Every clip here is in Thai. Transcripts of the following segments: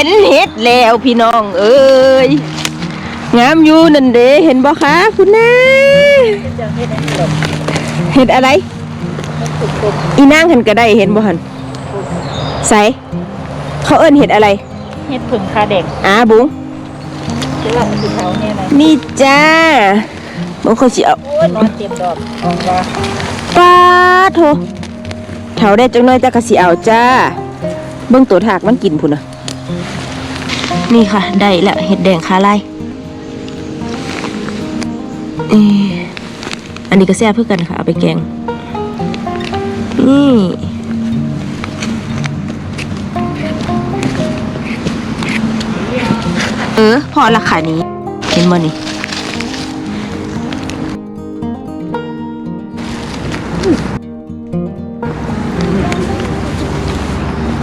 ห็นเห็ดแล้วพี่น้องเอ้ยงามอยู่นั่นเด้เห็นบ่คะคุณน้าจะเฮ็ดอันนี้หรอกเห็ดอะไรมันสุกกบอีนางหันก็ได้เห็นบ่หันใสเขาเอิ้นเห็ดอะไรเฮ็ดผึ่งคาเด็กอาบุ้งคือว่ามันสิเขาเนี่ยนะนี่จ้าบ่ค่อยสิเอาโอ้ยนอนเต็มดอกออกว่าปาดโถเถาได้จังน้อยแต่ก็สิเอาจ้าเบิ่งตัวถากมันกินพุ่นน่ะ นี่ค่ะ ได้แล้วเห็ดแดงคาไล่อันนี้ก็แซ่บเพื่อกันค่ะ เอาไปแกง นี่เออพอราคานี้เห็นบ่นี่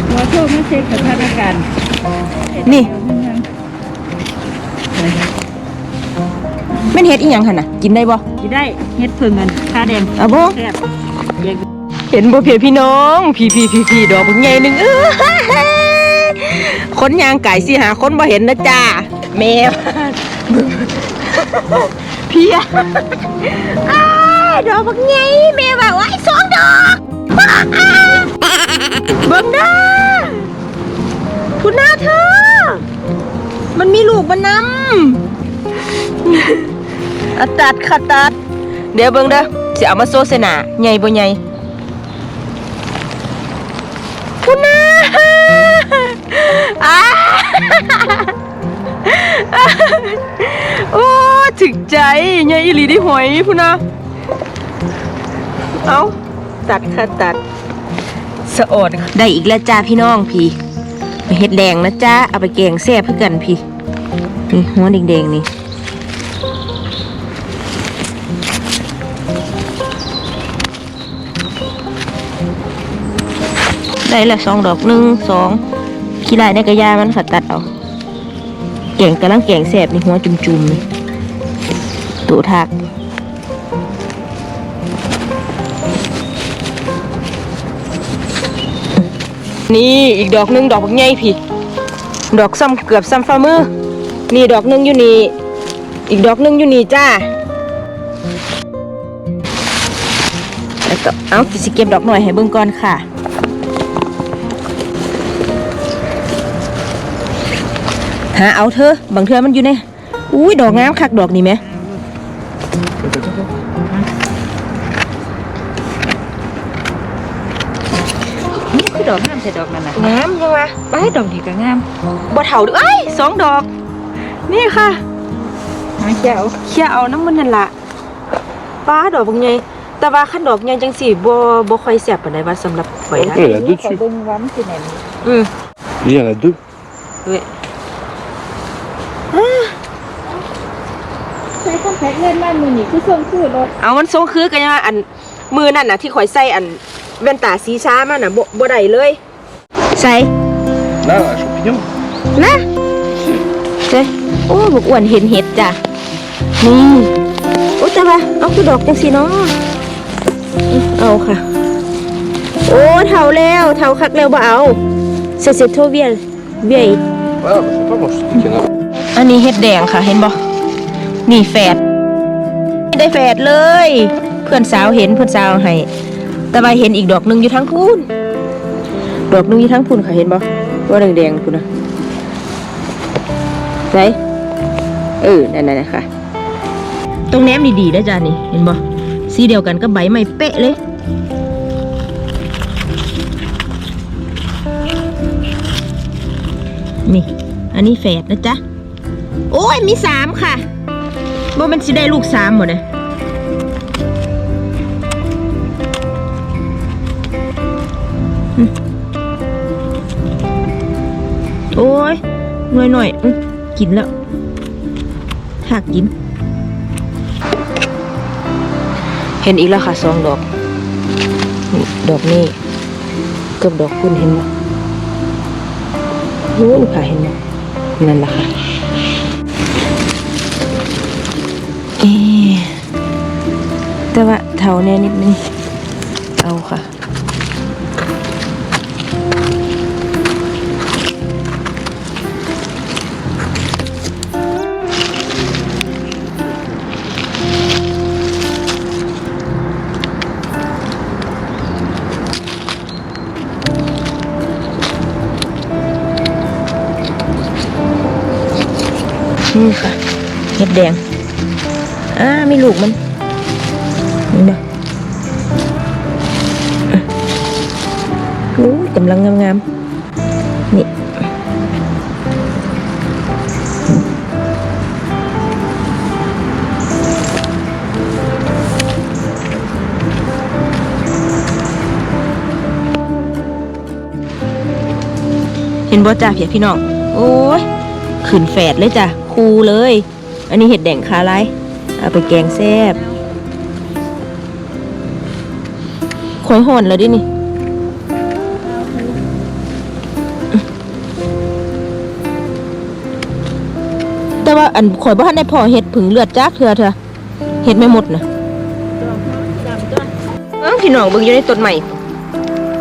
หัวโชคมาเช็คสถานการณ์ นี่แม่นเฮ็ดอีหยังหั่นน่ะ กินได้บ่สิได้เฮ็ดผึ่งอันคาแดงเอาบ่แซ่บอยากเห็นบ่เพียพี่น้อง พี่พี่พี่พี่ดอกบักใหญ่หนึงเออคนยางไก่สิหาคนบ่เห็นนะจ้าแม่พี่อะอ้ายดอกบักใหญ่แม่ว่าไว้สองดอกเบิ่งเด้อ คุณหน้าเธอ มันมีลูกมันนำอะตัดค่ะตัด เดี๋ยวเบิ่งเด้อสิเอามาโซเสนาใหญ่บ่ใหญ่คุณนาอ้าโอ้ถึกใจยายอีหลีได้หอยพุ่นนะเอาตัดค่ะตัดสะอดได้อีกแล้วจ้าพี่น้องพี่ ไปเฮ็ดแดงนะจ้าเอาไปแกงแซ่บเพื่อกันพี่นี่หัวแดงๆนี่ได้ละสองดอกหนึ่งสองขี้ลายในกระยามันขัดตัดเอาแกงกำลังแกงแซ่บนี่หัวจุ่มๆนี่ตัวทัก นี่อีกดอกหนึงดอกบักใหญ่พี่ ดอกซ้ำเกือบซ้ำฝ่ามือ นี่ดอกหนึงอยู่นี่ อีกดอกหนึงอยู่นี่จ้าแล้วก็เอาสิเก็บดอกหน่อยให้เบิ่งก่อนค่ะหาเอาเธอบางเทื่อมันอยู่ในอุ้ยดอกงามคักดอกนี่ไหมนี่คือดอกงาม ใส่ดอกนั่นน่ะงามยังวะไปดอกนี้ก็งามบ่เถาเด้อเอ้ยสองดอก นี่ค่ะหาเจ้าเคี่ยเอาน้ำมันนั่นละป้าดอกบางไงแต่ว่าขั้นดอกใหญ่จังสี่บ่บ่ค่อยแซ่บปานใดว่าสำหรับข่อยนะ Il y en a deux ขอ dessus. เบิ่งว่ามันสิแน่นอืม Il y en a deux. เว้ยใส่คอมแพคเล่นบ้านมือนี่คือส่งคือรถเอามันทรงคือกันยังว่าอันมือนั่นน่ะที่ข่อยใส่อันแว่นตาสีช้ามันน่ะบ่บ่ได้เลย ใส่ Là, un champignon. นะเจ้โอ้บกอ้วนเห็นเห็ดจ้ะนี่โอ้แต่ว่าเอาคือดอกจังสิเนาะเอาค่ะ โอ้เท่าแล้วเท่าคักแล้วบ่เอาเสร็จเสร็จโทเวียนเวีย Ah, bah, je sais pas, moi je sais qu'il y en a. อันนี้เห็ดแดงค่ะเห็นบ่นี่แฝดได้แฝดเลย เพื่อนสาวเห็นเพื่อนสาวให้แต่ว่าเห็นอีกดอกหนึงอยู่ทั้งพูน ดอกนึงยู่ทั้งพูนค่ะเห็นบ่ว่าแดงๆพูนนะไหนเออนั่นๆนะคะตรงแนมดีๆนะจ้านี่เห็นบ่สีเดียวกันก็ใบใหม่เป๊ะเลยนี่ อันนี้แฝดนะจ๊ะ โอ้ย มีสามค่ะว่มันสิได้ลูกสามหมดเลยอืม โอ้ยหน่อยหน่อยๆอื้อกินแล้วถากกิน เห็นอีกแล้วค่ะสองดอก ดอกนี้กับดอกคุณเห็นไหมนู้ค่ะเห็นไหมนั่นแหละค่ะเอ๊ะแต่ว่าเท่าแน่นิดนึงเอาค่ะ นี่ค่ะเห็ดแดงอ่าไมีลูกมันนี่นะโอ้ยกำลังงามๆนี่เห็นบ่จ้าเพียพี่น้อง โอ้ยขึ้นแฝดเลยจ้ะ คูเลย อันนี้เห็ดแดงคาไรเอาไปแกงแซ่บข่อยห่อนแล้วดินี่แต่ว่าอันข่อยบ่ทันได้พอเห็ดผึ่งเลือดจักเถื่อเถอะเห็ดไม่หมดนะเอ้าพี่น้องเบิ่งอยู่ในต้นใหม่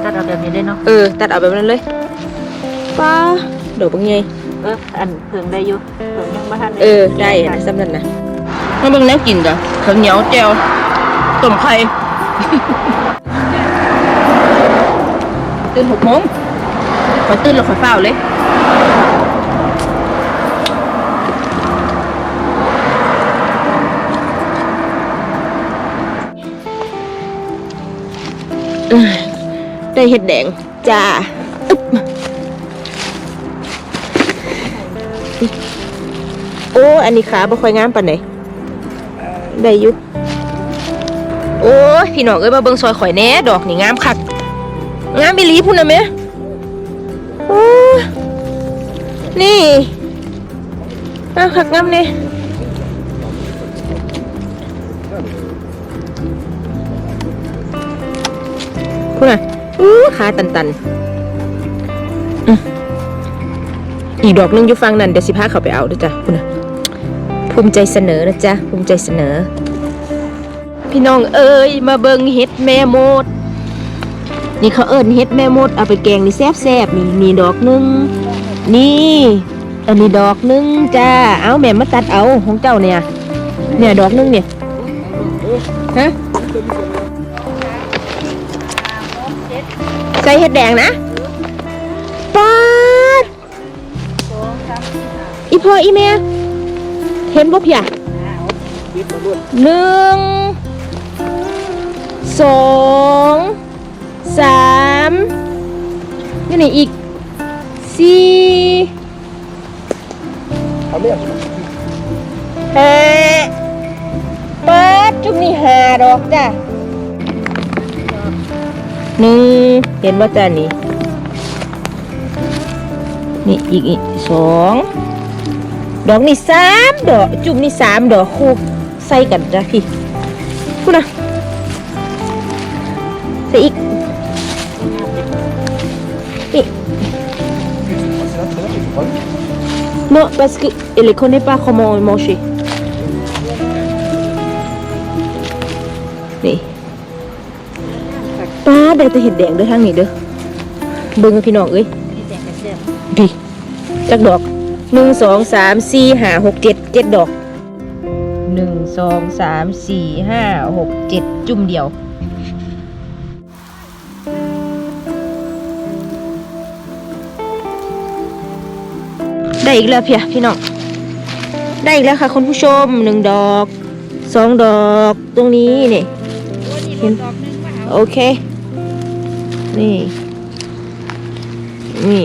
ตัดเอาแบบนี้ได้เนาะเออตัดเอาแบบนั้นเลยป้าดอกบางไง เอออันเพิ่งได้อยู่เพิ่งยังบ่ทันเออได้นะสำนันนะมาเบิ่งแนวกินจ้ะข้าวเหนียวแจ่วต้มไข่ ตื่นหกโมงขอยตื่นแล้วขอยเฝ้าวเลยได้เห็ดแดงจ้า อึ๊บโอ้อันนี้ขาบ่ค่อยงามปานใดได้อยู่โอ้ยพี่น้องเอ้ยมาเบิ่งซอยข่อยแหน่ดอกนี่งามคักงามอีหลีพุ่นน่ะแม่โอ้ยนี่งามคักงามเนี่ยพุ่นน่ะอู้ขาตันๆอืมอีกดอกหนึงอยู่ฟังนั่นเดี๋ยวสิพาเขาไปเอาเด้วยจ้ะพุ่นน่ะ ภูมิใจเสนอนะจ๊ะ ภูมิใจเสนอ พี่น้องเอ้ยมาเบิงเฮ็ดแม่โมด นี่เขาเอิ้นเฮ็ดแม่มดเอาไปแกงนี่แซ่บๆนี่นี่ดอกหนึง นี่อันนี้ดอกหนึงจ้า เอาแม่มาตัดเอาของเจ้าเนี่ย เนี่ยดอกหนึงเนี่ย ฮะใส่เห็ดแดงนะปาดอีพ่ออีแม่ เห็นบ่เพียหนึ่งสองสามนี่ไหนอีกสี่ห้าเปิดจุดนี้ห้าดอกจ้ะหนึ่งเห็นว่าจ้ะนี่นี่อีกอีกสอง ดอกนี่สามดอก จุ่มนี่สามดอกคู่ใส่กันจ้ะพี่พูดนะใส่อีกนี่ C'est là, très bien, mais faut pas- Non, parce qu'elle ne connaît pas comment manger. นี่ป้าได้แต่เห็ดแดงเด้อทางนี้เด้อเบิ่งพี่น้องเอ้ยนี่แดงกระเทียมดิจักดอก หนึ่งสองสามสี่ห้าหกเจ็ดเจ็ดดอกหนึ่งสองสามสี่ห้าหกเจ็ดจุ่มเดียวได้อีกแล้วเพียพี่น้องได้อีกแล้วค่ะคุณผู้ชมหนึ่งดอกสองดอกตรงนี้นี่โอ้นี่เห็นดอกหนึงมาเอาโอเค นี่ นี่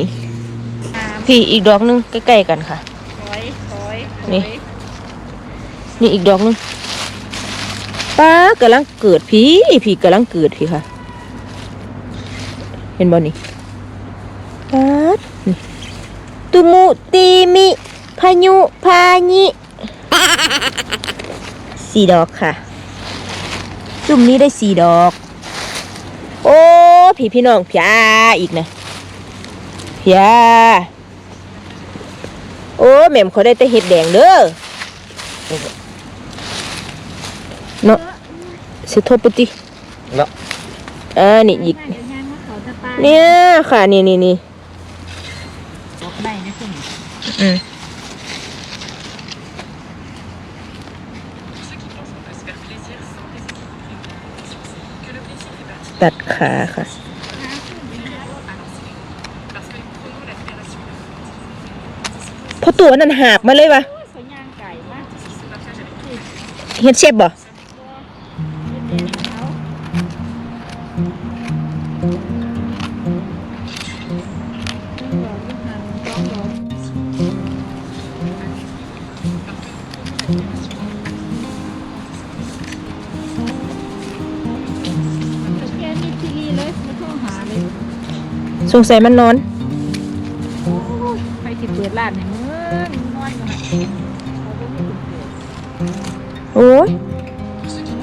พี่อีกดอกหนึงใกล้ๆกันค่ะถอยถอยถนี่อยนี่อีกดอกหนึงป้ากำลังเกิดพี่พี่กำลังเกิดพี่ค่ะ เห็นบ่นี่ป้าดนี่ตุมุตีมิพายุพาญิสี่ดอกค่ะ จุ่มนี้ได้สี่ดอก โอ้ พี่พี่น้องพี่อาอีกนะพี่อา โอ้แม่มเขาได้แต่เห็ดแดงเด้อเนาะสิโทษปฏิ Non. อ่านี่อีกเดี๋ยวงานมาเขาจะตายเนี่ยค่ะนี่นี่นี่ดอกได้นะคุณอืมตัดขาค่ะเพราะตัวนั้นหาบมาเลยวะสวยงามเฮ็ดเชฟบ่แกมีทีวีเลยไม่ต้องหาเลยสงสัยมันนอน โอ้ย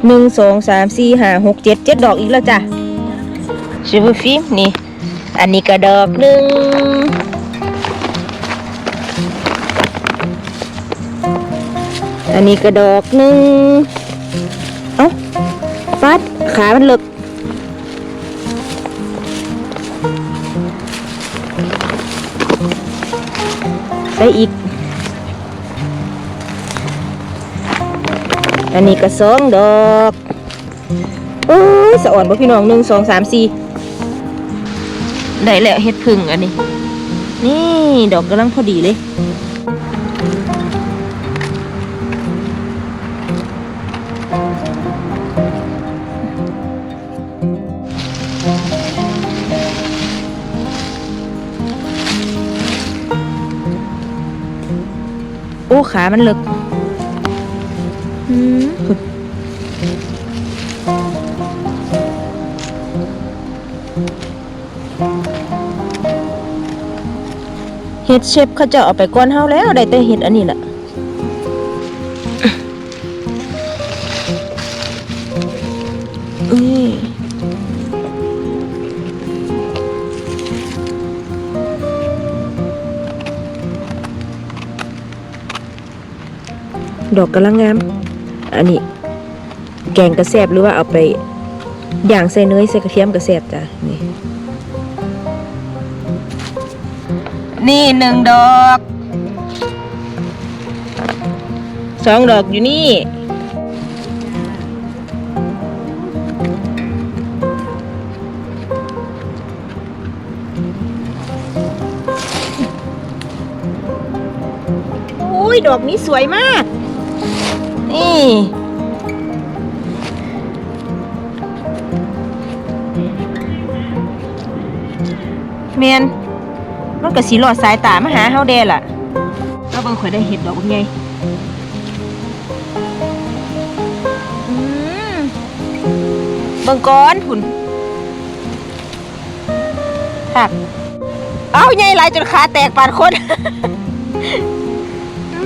หนึ่งสองสามสี่ห้าหกเจ็ดเจ็ดดอกอีกแล้วจ้ะชิบฟิมนี่ อันนี้ก็ดอกหนึ่งอันนี้ก็ดอกหนึ่งเอ้าปัดขามันเลิกไปอีก อันนี้ก็สองดอกโอ้ยสะอ่อนบ่พี่น้องหนึ่งสองสามสี่ได้แล้วเฮ็ดพึ่งอันนี้ นี่ดอกกำลังพอดีเลยโอ้ขามันเลิก อืมเห็ดเชฟเขาจะเอาไปก้อนเฮาแล้วได้แต่เห็ดอันนี้แหละนี่ดอกกำลังงาม อันนี้ แกงกระแซบหรือว่าเอาไปย่างใส่เนยใส่กระเทียมกระแซบจ้ะนี่นี่หนึ่งดอกสองดอกอยู่นี่อุ้ยดอกนี้สวยมาก นี่เมียนมันก็สีหลอดสายตามาหาเฮาแดล่ะก็เบิ่งข่อยได้เห็ดดอกไงอืมเบิ่งก้อนพุ่นหักเอ้าใหญ่หลายจนขาแตกปานคนอื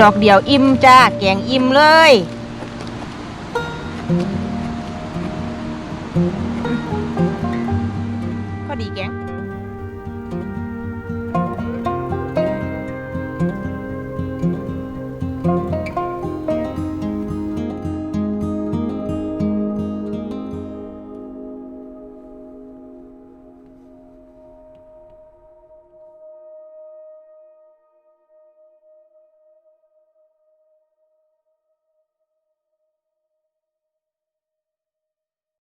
ดอกเดียวอิ่มจ้า แกงอิ่มเลย พอดีแกง